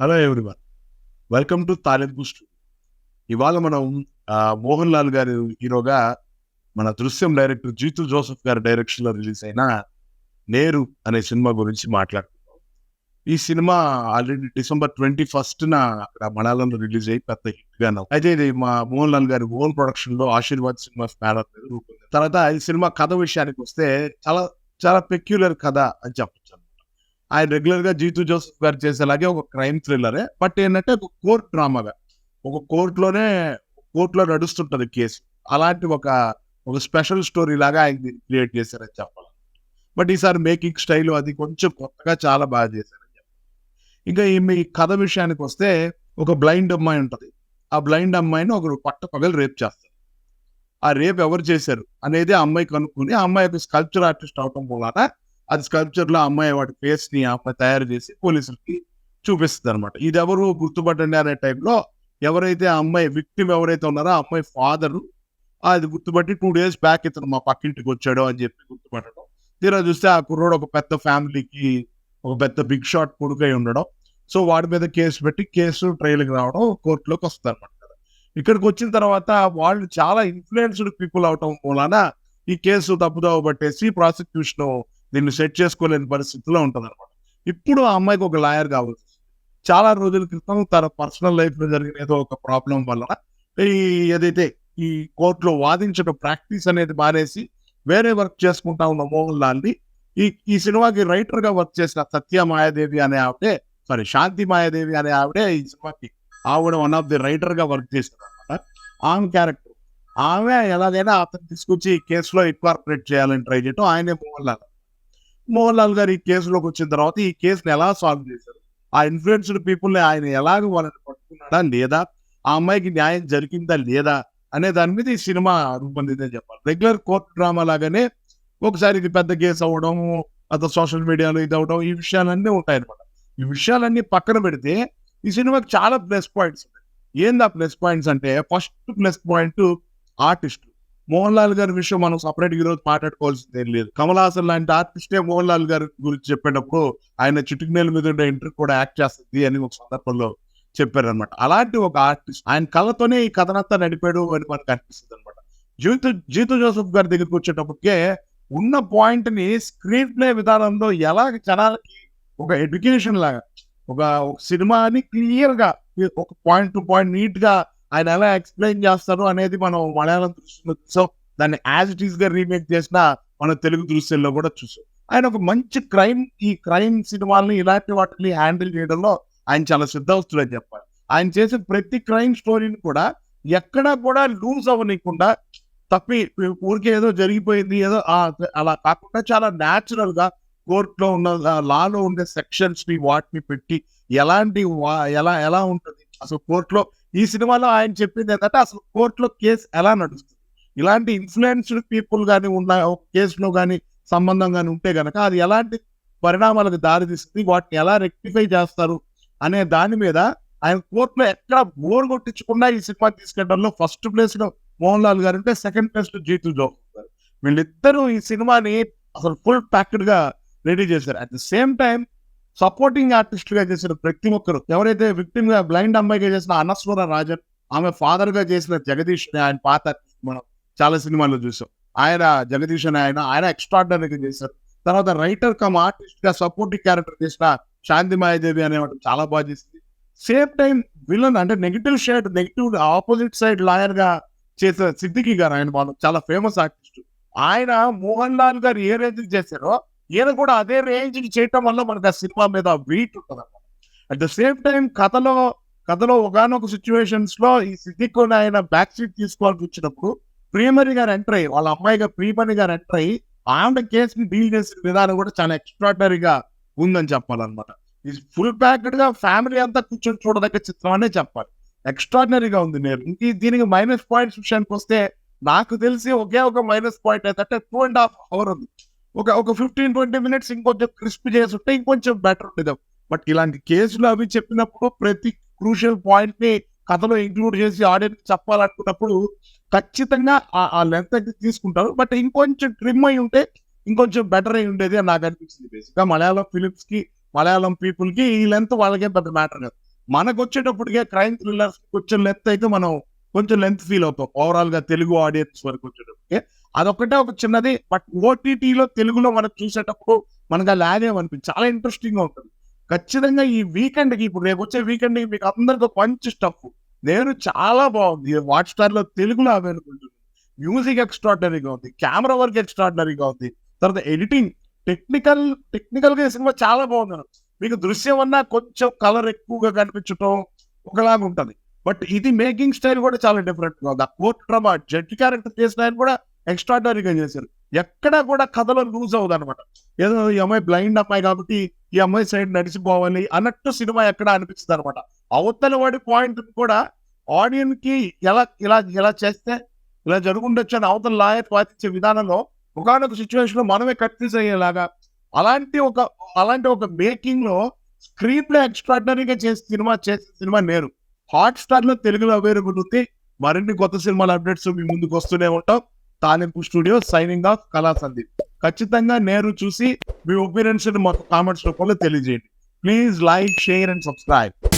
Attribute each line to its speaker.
Speaker 1: Hello everyone welcome to talent boost ఇవాళ మనం మోహన్ లాల్ గారి హీరోగా మన దృశ్యం డైరెక్టర్ జీతు జోసెఫ్ గారి డైరెక్షన్లో రిలీజ్ అయిన నేరు అనే సినిమా గురించి మాట్లాడుతున్నాం ఈ సినిమా ఆల్రెడీ డిసెంబర్ ట్వంటీ ఫస్ట్ అక్కడ మలయాళంలో రిలీజ్ అయ్యి పెద్ద హిట్గా అయితే ఇది మా మోహన్ లాల్ గారి ఓన్ ప్రొడక్షన్లో ఆశీర్వాద్ సినిమా బ్యానర్ మీద రూపొంది తర్వాత ఈ సినిమా కథ విషయానికి వస్తే చాలా చాలా పెక్యులర్ కథ అని చెప్పచ్చు. ఆయన రెగ్యులర్గా జీతు జోసెఫ్ గారు చేసేలాగే ఒక క్రైమ్ థ్రిల్లరే బట్ ఏంటంటే ఒక కోర్ట్ డ్రామాగా ఒక కోర్టులోనే కోర్టులో నడుస్తుంటది కేసు. అలాంటి ఒక ఒక స్పెషల్ స్టోరీ లాగా ఆయన క్రియేట్ చేశారని చెప్పాలి. బట్ ఈసారి మేకింగ్ స్టైల్ అది కొంచెం కొత్తగా చాలా బాగా చేశారని చెప్పాలి. ఇంకా ఈ మీ కథ విషయానికి వస్తే ఒక బ్లైండ్ అమ్మాయి ఉంటుంది. ఆ బ్లైండ్ అమ్మాయిని ఒకరు పట్ట పగలు రేప్ చేస్తారు. ఆ రేప్ ఎవరు చేశారు అనేది ఆ అమ్మాయి కనుక్కుని ఆ అమ్మాయి ఒక స్కల్ప్చర్ ఆర్టిస్ట్ అవటం వలన అది స్కల్ప్చర్లో ఆ అమ్మాయి వాటి ఫేస్ని అమ్మాయి తయారు చేసి పోలీసులకి చూపిస్తుంది అనమాట ఇది ఎవరు గుర్తుపట్టండి అనే టైంలో ఎవరైతే ఆ అమ్మాయి విక్టిమ్ ఎవరైతే ఉన్నారో ఆ అమ్మాయి ఫాదర్ అది గుర్తుపట్టి టూ డేస్ బ్యాక్ ఇతను మా పక్కింటికి వచ్చాడు అని చెప్పి గుర్తుపట్టడం. తీరా చూస్తే ఆ కుర్రోడు ఒక పెద్ద ఫ్యామిలీకి ఒక పెద్ద బిగ్ షాట్ కొడుకై ఉండడం. సో వాడి మీద కేసు పెట్టి కేసు ట్రయల్కి రావడం కోర్టులోకి వస్తారు అనమాట ఇక్కడికి వచ్చిన తర్వాత వాళ్ళు చాలా ఇన్ఫ్లుయెన్స్డ్ పీపుల్ అవటం మూలాన ఈ కేసు తప్పుదోవ పట్టేసి ప్రాసిక్యూషన్ దీన్ని సెట్ చేసుకోలేని పరిస్థితిలో ఉంటుంది అనమాట ఇప్పుడు ఆ అమ్మాయికి ఒక లాయర్ కావాల్సి చాలా రోజుల క్రితం తన పర్సనల్ లైఫ్లో జరిగిన ఏదో ఒక ప్రాబ్లం వల్ల ఈ ఏదైతే ఈ కోర్టులో వాదించడం ప్రాక్టీస్ అనేది మానేసి వేరే వర్క్ చేసుకుంటా ఉన్న మోహన్ లాల్ని ఈ ఈ సినిమాకి రైటర్గా వర్క్ చేసిన సత్య మాయాదేవి అనే ఆవిడే సారీ శాంతి మాయాదేవి అనే ఆవిడే ఈ సినిమాకి ఆవిడ వన్ ఆఫ్ ది రైటర్గా వర్క్ చేసిన అనమాట ఆమె క్యారెక్టర్ ఆమె ఎలాగైనా అతను తీసుకొచ్చి ఈ కేసులో ఇన్కార్పొరేట్ చేయాలని ట్రై చేయటం ఆయనే మోహన్ లాల్. మోహన్ లాల్ గారు ఈ కేసులోకి వచ్చిన తర్వాత ఈ కేసుని ఎలా సాల్వ్ చేశారు? ఆ ఇన్ఫ్లుయెన్స్డ్ పీపుల్ని ఆయన ఎలాగ వాళ్ళని పట్టుకున్నాడా లేదా? ఆ అమ్మాయికి న్యాయం జరిగిందా లేదా? అనే దాని మీద ఈ సినిమా రూపొందిందని చెప్పాలి. రెగ్యులర్ కోర్టు డ్రామా లాగానే ఒకసారి ఇది పెద్ద కేసు అవ్వడం అత సోషల్ మీడియాలో ఇది అవ్వడం ఈ విషయాలన్నీ ఉంటాయి అనమాట ఈ విషయాలన్నీ పక్కన పెడితే ఈ సినిమాకి చాలా ప్లస్ పాయింట్స్ ఉన్నాయి ఏంది ఆ ప్లస్ పాయింట్స్ అంటే first plus point artist. Mohan Lal గారి విషయం మనం సపరేట్ ఈ రోజు మాట్లాడుకోవాల్సింది ఏం లేదు. కమల్ హాసన్ లాంటి ఆర్టిస్టే మోహన్ లాల్ గారి గురించి చెప్పేటప్పుడు ఆయన చిటుకునేల మీద ఉండే ఇంటర్ కూడా యాక్ట్ చేస్తుంది అని ఒక సందర్భంలో చెప్పారనమాట అలాంటి ఒక ఆర్టిస్ట్ ఆయన కళతోనే ఈ కథనంతా నడిపాడు అని మనకు అనిపిస్తుంది అనమాట జీవిత జీత జోసఫ్ గారి దగ్గరికి వచ్చేటప్పటికే ఉన్న పాయింట్ని స్క్రీన్ ప్లే విధానంలో ఎలా జనాలకి ఒక ఎడ్యుకేషన్ లాగా ఒక ఒక సినిమాని క్లియర్గా ఒక పాయింట్ టు పాయింట్ నీట్గా ఆయన ఎలా ఎక్స్ప్లెయిన్ చేస్తారు అనేది మనం మలయాళం దృశ్యంలో చూసాం. దాన్ని యాజ్ ఇట్ ఈస్గా రీమేక్ చేసిన మన తెలుగు దృశ్యంలో కూడా చూసాం. ఆయన ఒక మంచి క్రైమ్ ఈ క్రైమ్ సినిమాల్ని ఇలాంటి వాటిని హ్యాండిల్ చేయడంలో ఆయన చాలా సిద్ధవస్తుడని చెప్పాలి. ఆయన చేసే ప్రతి క్రైమ్ స్టోరీని కూడా ఎక్కడా కూడా లూజ్ అవ్వనీయకుండా తప్పి ఊరికే ఏదో జరిగిపోయింది ఏదో అలా కాకుండా చాలా న్యాచురల్గా కోర్టులో ఉన్న లాలో ఉండే సెక్షన్స్ని వాటిని పెట్టి ఎలాంటి ఎలా ఎలా ఉంటుంది? అసలు కోర్టులో ఈ సినిమాలో ఆయన చెప్పింది ఏంటంటే అసలు కోర్టులో కేసు ఎలా నడుస్తుంది? ఇలాంటి ఇన్ఫ్లుయెన్స్డ్ పీపుల్ కానీ ఉన్న ఒక కేసులో కానీ సంబంధం కానీ ఉంటే గనక అది ఎలాంటి పరిణామాలకు దారితీస్తుంది? వాటిని ఎలా రెక్టిఫై చేస్తారు? అనే దాని మీద ఆయన కోర్టులో ఎక్కడ బోర్ కొట్టించకుండా ఈ సినిమా తీసుకెళ్ళడంలో ఫస్ట్ ప్లేస్లో మోహన్ లాల్ గారు ఉంటే సెకండ్ ప్లేస్లో జీతు జోసెఫ్ గారు. వీళ్ళిద్దరూ ఈ సినిమాని అసలు ఫుల్ ప్యాక్డ్గా రెడీ చేశారు. At the same time supporting ఆర్టిస్ట్గా చేసిన ప్రతి ఒక్కరు ఎవరైతే విక్టిమ్గా బ్లైండ్ అమ్మాయిగా చేసిన అనస్వర రాజన్ ఆమె ఫాదర్గా చేసిన జగదీష్ ఆయన పాత మనం చాలా సినిమాల్లో చూసాం. ఆయన జగదీష్ అని ఆయన ఆయన ఎక్స్ట్రాడనరీగా చేశారు. తర్వాత రైటర్ కమ్ ఆర్టిస్ట్గా సపోర్టింగ్ క్యారెక్టర్ చేసిన శాంతి మాయాదేవి అనే చాలా బాగా చేసింది. సేమ్ టైం విలన్ అంటే negative shade negative opposite side లాయర్గా చేసిన సిద్దికి గారు ఆయన వాళ్ళు చాలా ఫేమస్ ఆర్టిస్ట్ ఆయన మోహన్ లాల్ గారు ఏ రేంజ్ చేశారో ఈయన కూడా అదే రేంజ్ చేయటం వల్ల మనకు ఆ సినిమా మీద వీట్ ఉంటుంది అట్ ద సేమ్ టైం కథలో కథలో ఒకనొక సిచ్యువేషన్స్లో ఈ సిద్దిక్ ఆయన బ్యాక్ సీట్ తీసుకోవాల్సి వచ్చినప్పుడు ప్రియమణి గారు ఎంటర్ అయ్యి వాళ్ళ అమ్మాయిగా ప్రియమణి గారు ఎంటర్ అయ్యి ఆమె కేసుని డీల్ చేసిన విధానం కూడా చాలా ఎక్స్ట్రాడనరీగా ఉందని చెప్పాలన్నమాట. ఇది ఫుల్ ప్యాక్డ్గా ఫ్యామిలీ అంతా కూర్చొని చూడదగ్గ చిత్రం అనే చెప్పాలి. ఎక్స్ట్రాడినరీగా ఉంది నేను. ఇంక దీనికి మైనస్ పాయింట్స్ విషయానికి వస్తే నాకు తెలిసి ఒకే ఒక మైనస్ పాయింట్ ఏంటంటే టూ అండ్ హాఫ్ అవర్ ఉంది. ఒక ఒక ఫిఫ్టీన్ ట్వంటీ మినిట్స్ ఇంకొంచెం క్రిస్ప్ చేసి ఉంటే ఇంకొంచెం బెటర్ ఉండేది బట్ ఇలాంటి కేసులు అవి చెప్పినప్పుడు ప్రతి క్రూషియల్ పాయింట్ని కథలో ఇంక్లూడ్ చేసి ఆడియన్స్ చెప్పాలనుకున్నప్పుడు ఖచ్చితంగా ఆ- ఆ లెంత్ అయితే తీసుకుంటారు. బట్ ఇంకొంచెం ట్రిమ్ అయి ఉంటే ఇంకొంచెం బెటర్ అయి ఉండేది అని నాకు అనిపించింది బేసిక్గా మలయాళం ఫిలిమ్స్కి మలయాళం పీపుల్కి ఈ లెంత్ వాళ్ళకే పెద్ద మ్యాటర్ కాదు. మనకు వచ్చేటప్పటికే క్రైమ్ థ్రిల్లర్స్ కొంచెం లెంత్ అయితే మనం కొంచెం లెంత్ ఫీల్ అవుతాం. ఓవరాల్గా తెలుగు ఆడియన్స్ వరకు వచ్చేటప్పటికే. అదొకటే ఒక చిన్నది బట్ ఓటీటీలో తెలుగులో మనం చూసేటప్పుడు మనకు ఆ లాగే చాలా ఇంట్రెస్టింగ్గా ఉంటుంది. ఖచ్చితంగా ఈ వీకెండ్కి ఇప్పుడు రేపు వచ్చే వీకెండ్కి మీకు అందరికీ మంచి స్టఫ్ నేను చాలా బాగుంది. వాట్ స్టార్లో తెలుగులో అవైలబుల్ మ్యూజిక్ ఎక్స్ట్రాడినరీగా ఉంది. కెమెరా వర్క్ ఎక్స్ట్రాడినరీగా ఉంది. తర్వాత ఎడిటింగ్ టెక్నికల్ టెక్నికల్గా ఈ సినిమా చాలా బాగుంది మీకు దృశ్యం అన్నా కొంచెం కలర్ ఎక్కువగా కనిపించటం ఒకలాగా ఉంటుంది. బట్ ఇది మేకింగ్ స్టైల్ కూడా చాలా డిఫరెంట్గా ఉంది. ఆ కోర్ట్ డ్రామా జడ్జి క్యారెక్టర్ చేసిన ఆయన కూడా ఎక్స్ట్రాడనరీగా చేశారు. ఎక్కడా కూడా కథలో లూజ్ అవ్వదు అనమాట ఏదో ఈ అమ్మాయి బ్లైండ్ అమ్మాయి కాబట్టి ఈ అమ్మాయి సైడ్ నడిచిపోవాలి అన్నట్టు సినిమా ఎక్కడ అనిపిస్తుంది అనమాట అవతల వాడి పాయింట్ కూడా ఆడియన్స్కి ఎలా ఇలా ఇలా చేస్తే ఇలా జరుగుండొచ్చు అని అవతల లాయర్ వాదించే విధానంలో ఒకనొక సిచ్యువేషన్లో మనమే కన్ఫ్యూజ్ అయ్యేలాగా అలాంటి ఒక అలాంటి ఒక మేకింగ్లో స్క్రీన్ ప్లే ఎక్స్ట్రాడినరీగా చేసే సినిమా చేసే సినిమా నేరు. హాట్ స్టార్లో తెలుగులో అవైలబుల్ ఉంది మరిన్ని కొత్త సినిమాల అప్డేట్స్ మీ ముందుకు వస్తూనే ఉంటాం. తాలింపు స్టూడియో సైనింగ్ ఆఫ్ కళా సందీప్. ఖచ్చితంగా నేరు చూసి మీ ఒపీనియన్స్ మాకు కామెంట్స్ రూపంలో తెలియజేయండి. Please like share and subscribe.